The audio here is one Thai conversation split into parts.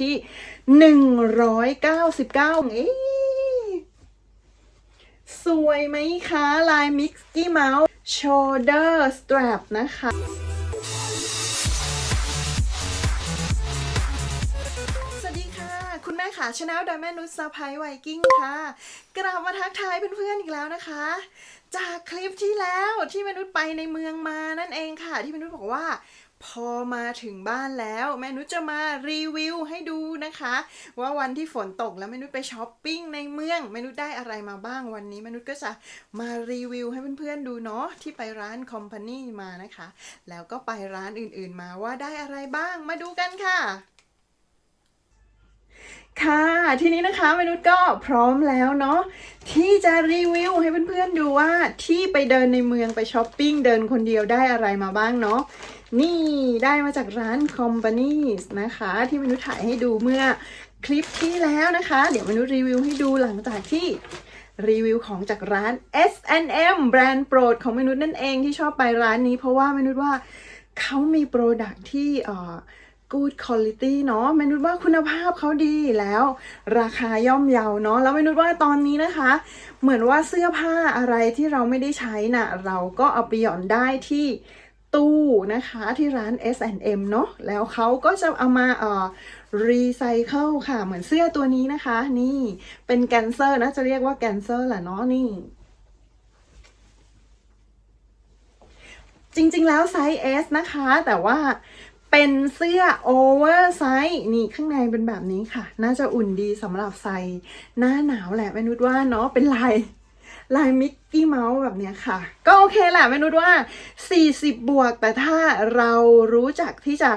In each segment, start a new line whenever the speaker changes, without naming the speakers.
ที่199เอ๊ะสวยไหมคะ ลายมิกกี้เมาส์ shoulder strap นะคะสวัสดีค่ะคุณแม่ขาชาแนลโดยแม่นุชซาพายไวกิ้งค่ะ กลับมาทักทายเพื่อนๆอีกแล้วนะคะ จากคลิปที่แล้วที่แม่นุชไปในเมืองมานั่นเองค่ะ ที่แม่นุชบอกว่า พอมาถึงบ้านแล้ว แม่นุชจะมารีวิวให้ดูนะคะ ว่าวันที่ฝนตกแล้วแม่นุชไปช้อปปิ้งในเมืองแม่นุชได้อะไรมาบ้างวันนี้แม่นุชก็จะมารีวิวให้เพื่อนๆดูเนาะที่ไปร้านคอมพานีมานะคะ แล้วก็ไปร้านอื่นๆมาว่าได้อะไรบ้างมาดูกันค่ะ ค่ะ ทีนี้นะคะมนุษย์ก็พร้อมแล้วเนาะที่จะรีวิวให้เพื่อนๆดูว่าที่ไปเดินในเมืองไปช้อปปิ้งเดินคนเดียวได้อะไรมาบ้างเนาะนี่ได้มาจากร้าน Company นะคะ ที่มนุษย์ถ่ายให้ดูเมื่อคลิปที่แล้วนะคะ เดี๋ยวมนุษย์รีวิวให้ดูหลังจากที่รีวิวของจากร้าน S&M แบรนด์โปรดของมนุษย์นั่นเองที่ชอบไปร้านนี้ เพราะว่ามนุษย์ว่าเขามีโปรดักที่เอ่อ good quality เนาะเมนุษว่าคุณภาพเขาดีแล้ว ราคาย่อมเยาเนาะแล้วเมนุษว่าตอนนี้นะคะ เหมือนว่าเสื้อผ้าอะไรที่เราไม่ได้ใช้น่ะ เราก็เอาไปหย่อนได้ที่ตู้นะคะที่ร้าน S&M เนาะแล้วเขาก็จะเอามาเอ่อรีไซเคิลค่ะ เหมือนเสื้อตัวนี้นะคะ นี่เป็นแกนเซอร์นะจะเรียกว่าแกนเซอร์แหละเนาะนี่จริงๆ แล้วไซส์ S นะคะ แต่ว่า เป็นเสื้อโอเวอร์ไซส์นี่ข้างในเป็นแบบนี้ค่ะ น่าจะอุ่นดีสำหรับใส่หน้าหนาวแหละแม่นุชว่าเนาะเป็นลายลายมิกกี้เมาส์แบบนี้ค่ะ ก็โอเคแหละแม่นุชว่า 40 บวก แต่ถ้าเรารู้จักที่จะ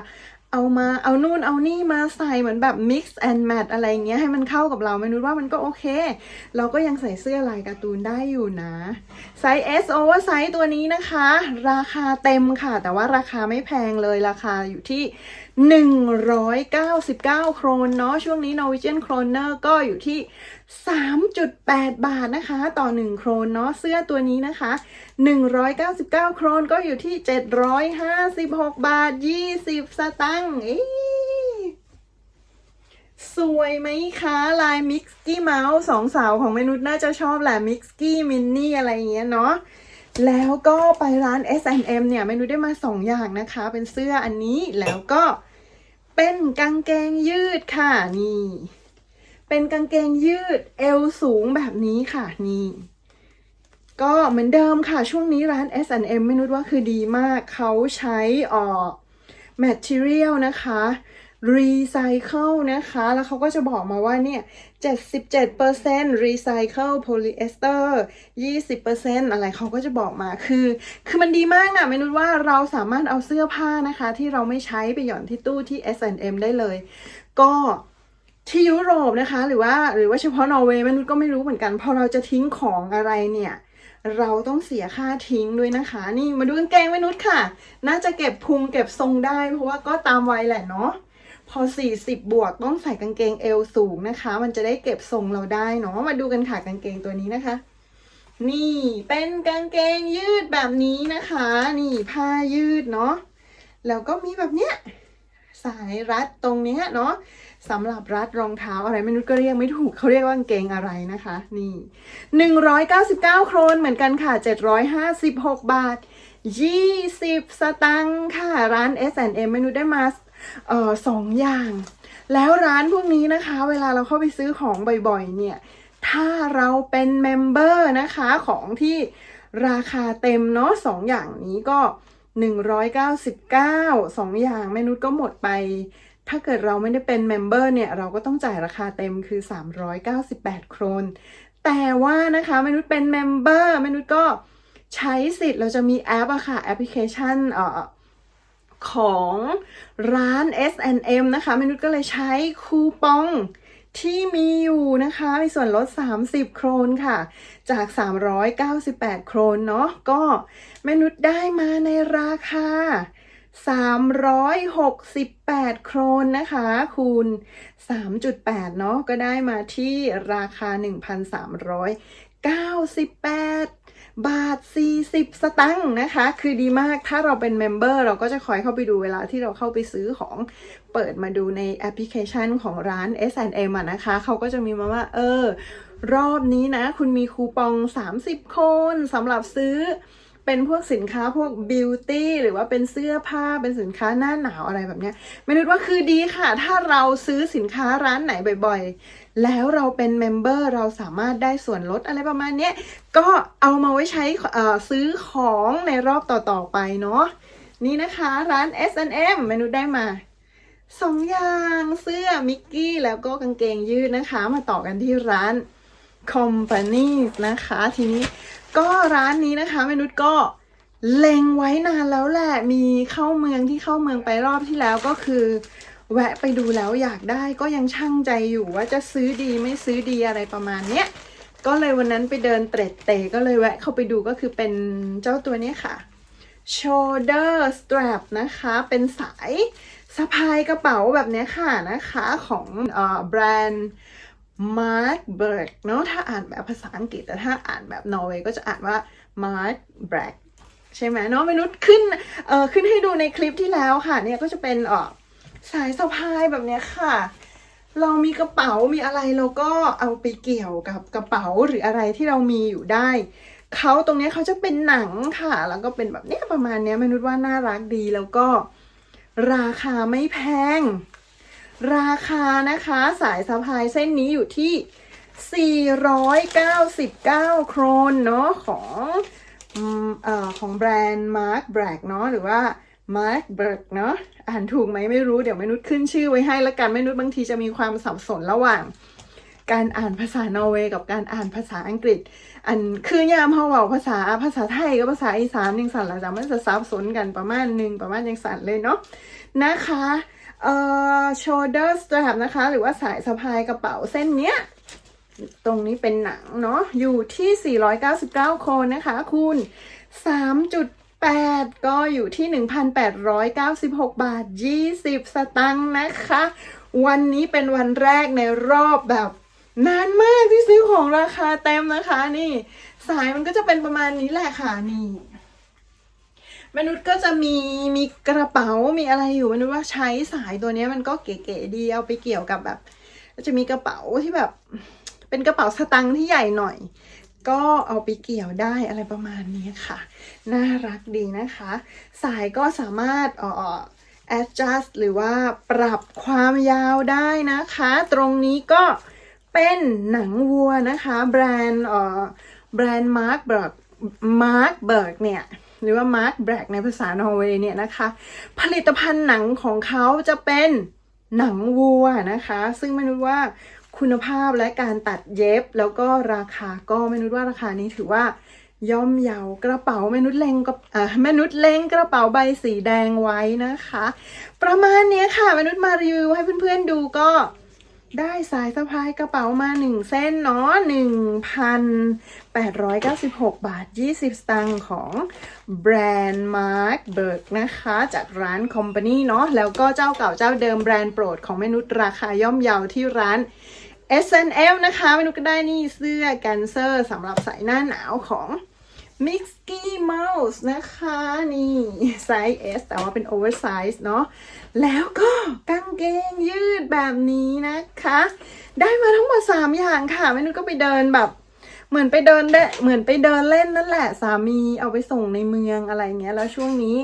เอามาเอานู่นเอานี่มาใส่เหมือนแบบ mix and match อะไรเงี้ยให้มันเข้ากับเราแม่นุชว่ามันก็โอเค เราก็ยังใส่เสื้อลายการ์ตูนได้อยู่นะ ไซส์ S oversize ตัวนี้นะคะ ราคาเต็มค่ะ แต่ว่าราคาไม่แพงเลยราคาอยู่ที่ 199 โครนเนาะช่วงนี้ Norwegian Kroner ก็อยู่ที่ 3.8 บาทนะคะ ต่อ 1 โครนเนาะเสื้อตัวนี้นะคะ 199 โครนก็อยู่ที่ 756 บาท 20 สตังค์อ๊ะสวยไหมคะ ลายมิกกี้เมาส์สองสาวของมนุษย์น่าจะชอบแหละมิกกี้มินนี่อะไรเงี้ยเนาะแล้วก็ไปร้าน S&M เนี่ยเมนุษย์ได้มาสองอย่างนะคะ เป็นเสื้ออันนี้แล้วก็เป็นกางเกงยืดค่ะนี่ เป็นกางเกงยืดเอวสูงแบบนี้ค่ะนี่ ก็เหมือนเดิมค่ะช่วงนี้ร้าน S&M เมนุษว่าคือดีมากเขาใช้ออก material นะคะ recycle นะคะ แล้วเขาก็จะบอกมาว่าเนี่ย 77% recycle polyester 20%อะไรเขาก็จะบอกมาคือ คือมันดีมากนะเมนุษว่าเราสามารถเอาเสื้อผ้านะคะ ที่เราไม่ใช้ไปหย่อนที่ตู้ที่ S&M ได้เลย ก็ ที่ยุโรปนะคะ หรือว่าหรือว่าเฉพาะนอร์เวย์มนุษย์ก็ไม่รู้เหมือนกัน พอเราจะทิ้งของอะไรเนี่ย เราต้องเสียค่าทิ้งด้วยนะคะ นี่มาดูกางเกงมนุษย์ค่ะ น่าจะเก็บพุงเก็บทรงได้ เพราะว่าก็ตามวัยแหละเนาะพอ 40 บวกต้องใส่กางเกงเอวสูงนะคะ มันจะได้เก็บทรงเราได้เนาะมาดูกันค่ะกางเกงตัวนี้นะคะ นี่เป็นกางเกงยืดแบบนี้นะคะ นี่ผ้ายืดเนาะแล้วก็มีแบบเนี้ย สายรัดตรงเนี้ยเนาะสำหรับรัดรองเท้าอะไรไม่รู้ก็เรียกไม่ถูกเขาเรียกว่ากางเกงอะไรนะคะ นี่ 199 โครนเหมือนกันค่ะ 756 บาท 20 สตังค์ค่ะ ร้าน S&M เมนูได้มาเอ่อสองอย่าง แล้วร้านพวกนี้นะคะ เวลาเราเข้าไปซื้อของบ่อยๆ เนี่ย ถ้าเราเป็นเมมเบอร์นะคะของที่ราคาเต็มเนาะสองอย่างนี้ก็ 199สองอย่างเมนุษย์ก็หมดไป ถ้าเกิดเราไม่ได้เป็นเมมเบอร์เนี่ย เราก็ต้องจ่ายราคาเต็มคือ 398 โครน แต่ว่านะคะมนุษย์เป็นเมมเบอร์มนุษย์ก็ใช้สิทธิ์เราจะมีแอปอะค่ะแอปพลิเคชันเอ่อของร้าน S&M นะคะมนุษย์ก็เลยใช้คูปอง ที่มีอยู่นะคะ มีส่วนลด 30 โครนค่ะ จาก 398 โครนเนาะก็มนุษย์ได้มาในราคา 368 โครนนะคะ คูณ 3.8 เนาะก็ได้มาที่ราคา 1,398 บาท 40 สตังค์นะคะ คือดีมากถ้าเราเป็นเมมเบอร์เราก็จะคอยเข้าไปดูเวลาที่เราเข้าไปซื้อของเปิดมาดูในแอปพลิเคชันของร้าน S&M อะนะคะ เขาก็จะมีมาว่า เออ รอบนี้นะ คุณมีคูปอง 30คนสำหรับซื้อ เป็นพวกสินค้าพวกบิวตี้หรือว่าเป็นเสื้อผ้าเป็นสินค้าหน้าหนาวอะไรแบบเนี้ยไม่รู้ว่าคือดีค่ะ ถ้าเราซื้อสินค้าร้านไหนบ่อยๆ แล้วเราเป็นเมมเบอร์เราสามารถได้ส่วนลดอะไรประมาณเนี้ยก็เอามาไว้ใช้ซื้อของในรอบต่อๆไปเนาะนี่นะคะร้าน S&M มนูได้มาสองอย่างเสื้อมิกกี้แล้วก็กางเกงยืดนะคะ มาต่อกันที่ร้าน Company นะคะ ทีนี้ก็ร้านนี้นะคะเมนุษย์ก็เล็งไว้นานแล้วแหละ มีเข้าเมืองที่เข้าเมืองไปรอบที่แล้วก็คือ แวะไปดูแล้วอยากได้ก็ยังช่างใจอยู่ว่าจะซื้อดีไม่ซื้อดีอะไรประมาณเนี้ย ก็เลยวันนั้นไปเดินเตร็ดเตะก็เลยแวะเข้าไปดูก็คือเป็นเจ้าตัวนี้ค่ะ shoulder strap นะคะ เป็นสายสะพายกระเป๋าแบบเนี้ยค่ะนะคะของอแบรนด์ Mark Berg เนอะถ้าอ่านแบบภาษาอังกฤษแต่ถ้าอ่านแบบนอร์เวย์ก็จะอ่านว่า Mark Berg ใช่ไหมเนาะมนุษย์ขึ้นเอ่อขึ้นให้ดูในคลิปที่แล้วค่ะ เนี่ยก็จะเป็นเอ่อสายสะพายแบบเนี้ยค่ะ เรามีกระเป๋ามีอะไรเราก็เอาไปเกี่ยวกับกระเป๋าหรืออะไรที่เรามีอยู่ได้เขาตรงนี้เขาจะเป็นหนังค่ะ แล้วก็เป็นแบบเนี้ยประมาณเนี้ยมนุษย์ว่าน่ารักดีแล้วก็ราคาไม่แพง ราคานะคะสายสะพายเส้นนี้อยู่ที่ 499 โครนเนาะของอืมเอ่อของแบรนด์ Mark Bragg เนาะหรือว่า Mark Berg เนาะอ่านถูกไหมไม่รู้เดี๋ยวมนุษขึ้นชื่อไว้ให้ละกันมนุษบางทีจะมีความสับสนระหว่าง การอ่านภาษานอร์เวย์กับการอ่านภาษาอังกฤษ อันคือยามเขาบอกภาษาภาษาไทยกับภาษาอีสานยังสั่นละจ้ะมันจะซับซ้อนกันประมาณหนึ่งประมาณยังสั่นเลยเนาะนะคะ เอ่อ shoulder strap นะคะ หรือว่าสายสะพายกระเป๋าเส้นเนี้ย ตรงนี้เป็นหนังเนาะ อยู่ที่ 499 โคนนะคะ คูณ 3.8 ก็อยู่ที่ 1,896 บาท 20 สตังค์นะคะ วันนี้เป็นวันแรกในรอบแบบนานมากที่ซื้อของราคาเต็มนะคะ นี่ สายมันก็จะเป็นประมาณนี้แหละค่ะนี่ มนุษย์ก็จะมีมีกระเป๋ามีอะไรอยู่มนุษย์ว่าใช้สายตัวนี้มันก็เก๋ๆดีเอาไปเกี่ยวกับแบบจะมีกระเป๋าที่แบบ เป็นกระเป๋าสตังค์ที่ใหญ่หน่อย ก็เอาไปเกี่ยวได้อะไรประมาณนี้ค่ะ น่ารักดีนะคะ สายก็สามารถเอ่อ adjust หรือว่าปรับความยาวได้นะคะ ตรงนี้ก็เป็นหนังวัวนะคะ แบรนด์เอ่อแบรนด์ Mark Berg Mark Berg เนี่ย หรือว่า Mark Berg ในภาษานอร์เวย์เนี่ยนะคะ ผลิตภัณฑ์หนังของเขาจะเป็นหนังวัวนะคะ ซึ่งไม่รู้ว่าคุณภาพและการตัดเย็บแล้วก็ราคาก็ไม่รู้ว่าราคานี้ถือว่าย่อมเยาวกระเป๋าแม่นุษย์เล็งกับอ่าแม่นุษย์เล็งกระเป๋าใบสีแดงไว้นะคะ ประมาณนี้ค่ะแม่นุษย์มารีวิวให้เพื่อนๆดูก็ ได้สายสะพายกระเป๋ามาหนึ่งเส้นเนาะหนึ่งพันแปดร้อยเก้าสิบหกบาทยี่สิบตางค์ของแบรนด์ Mark Berg นะคะ จากร้าน Company เนาะแล้วก็เจ้าเก่าเจ้าเดิมแบรนด์โปรดของแม่นุษย์ราคาย่อมเยาที่ร้าน S&M นะคะแม่นุษย์ก็ได้นี่เสื้อกันเซอร์สำหรับใส่หน้าหนาวของ Mickey Mouse นะคะ นี่ ไซส์ S แต่ว่าเป็น oversize เนาะแล้วก็กางเกงยืดแบบนี้นะคะ ได้มาทั้งหมด 3 อย่างค่ะแม่นุชก็ไปเดินแบบเหมือนไปเดินได้เหมือนไปเดินเล่นนั่นแหละ สามีเอาไปส่งในเมืองอะไรเงี้ย แล้วช่วงนี้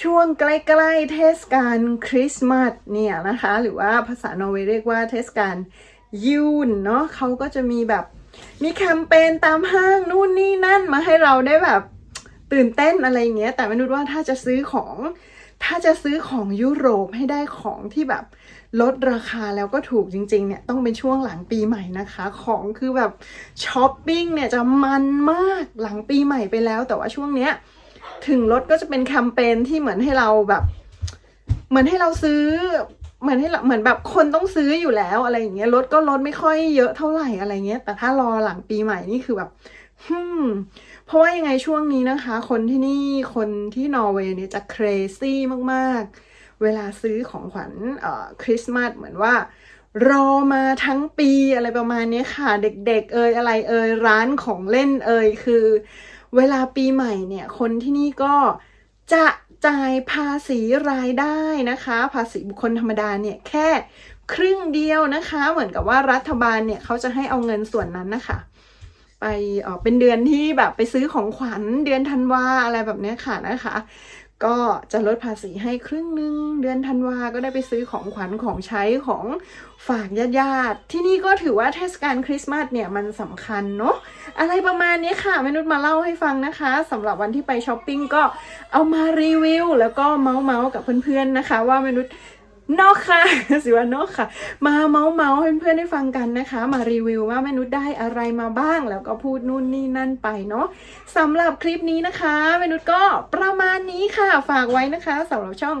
ช่วงใกล้ๆเทศกาลคริสต์มาสเนี่ยนะคะ หรือว่าภาษานอร์เวย์เรียกว่าเทศกาลยูนเนาะเขาก็จะมีแบบ มีแคมเปญตามห้างนู่นนี่นั่นมาให้เราได้แบบตื่นเต้นอะไรอย่างเงี้ย แต่ไม่รู้ว่าถ้าจะซื้อของ ถ้าจะซื้อของยุโรปให้ได้ของที่แบบลดราคาแล้วก็ถูกจริง ๆ เนี่ย ต้องเป็นช่วงหลังปีใหม่นะคะ ของคือแบบช้อปปิ้งเนี่ยจะมันมากหลังปีใหม่ไปแล้ว แต่ว่าช่วงเนี้ย ถึงลดก็จะเป็นแคมเปญที่เหมือนให้เราแบบ เหมือนให้เราซื้อ เหมือนให้เราเหมือนแบบคนต้องซื้ออยู่แล้วอะไรอย่างเงี้ยลดก็ลดไม่ค่อยเยอะเท่าไหร่อะไรเงี้ย แต่ถ้ารอหลังปีใหม่นี่คือแบบฮึมเพราะว่ายังไงช่วงนี้นะคะ คนที่นี่คนที่นอร์เวย์เนี่ยจะ crazy มากๆ เวลาซื้อของขวัญเอ่อคริสต์มาสเหมือนว่า รอมาทั้งปีอะไรประมาณนี้ค่ะ เด็กๆ เอ่ยอะไรเอ่ยร้านของเล่นเอ่ยคือ เวลาปีใหม่เนี่ย คนที่นี่ก็จะ จ่ายภาษีรายได้นะคะ ภาษีบุคคลธรรมดาเนี่ยแค่ครึ่งเดียวนะคะ เหมือนกับว่ารัฐบาลเนี่ยเขาจะให้เอาเงินส่วนนั้นนะคะไปเออเป็นเดือนที่แบบไปซื้อของขวัญเดือนธันวาอะไรแบบนี้ค่ะนะคะ ก็จะลดภาษีให้ครึ่งหนึ่งเดือนธันวาก็ได้ไปซื้อของขวัญของใช้ของฝากญาติๆที่นี่ก็ถือว่าเทศกาลคริสต์มาสเนี่ยมันสำคัญเนาะอะไรประมาณนี้ค่ะมนุษย์มาเล่าให้ฟังนะคะสำหรับวันที่ไปช้อปปิ้งก็เอามารีวิวแล้วก็เมาส์เมาส์กับเพื่อนๆนะคะ ว่ามนุษย์ นอกค่ะสิว่านอกค่ะ มาเมาส์เมาส์เพื่อนๆได้ฟังกันนะคะ มารีวิวว่ามนุษย์ได้อะไรมาบ้าง แล้วก็พูดนู่นนี่นั่นไปเนาะสำหรับคลิปนี้นะคะมนุษย์ก็ประมาณนี้ค่ะฝากไว้นะคะสำหรับช่อง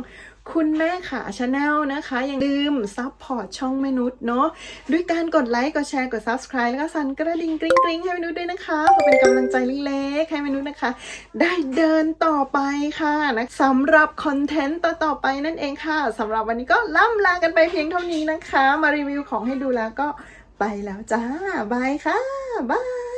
คุณแม่ขาชาแนลนะคะ อย่าลืมซัพพอร์ตช่องมนุษย์เนาะด้วยการกดไลค์กดแชร์กด subscribe แล้วก็สั่นกระดิ่งกริ๊งกริ๊งให้มนุษย์ด้วยนะคะเพื่อเป็นกำลังใจเล็กๆให้มนุษย์นะคะ ได้เดินต่อไปค่ะนะสำหรับคอนเทนต์ต่อๆไปนั่นเองค่ะสำหรับวันนี้ก็ล่ำลากันไปเพียงเท่านี้นะคะ มารีวิวของให้ดูแล้วก็ไปแล้วจ้าบายค่ะบาย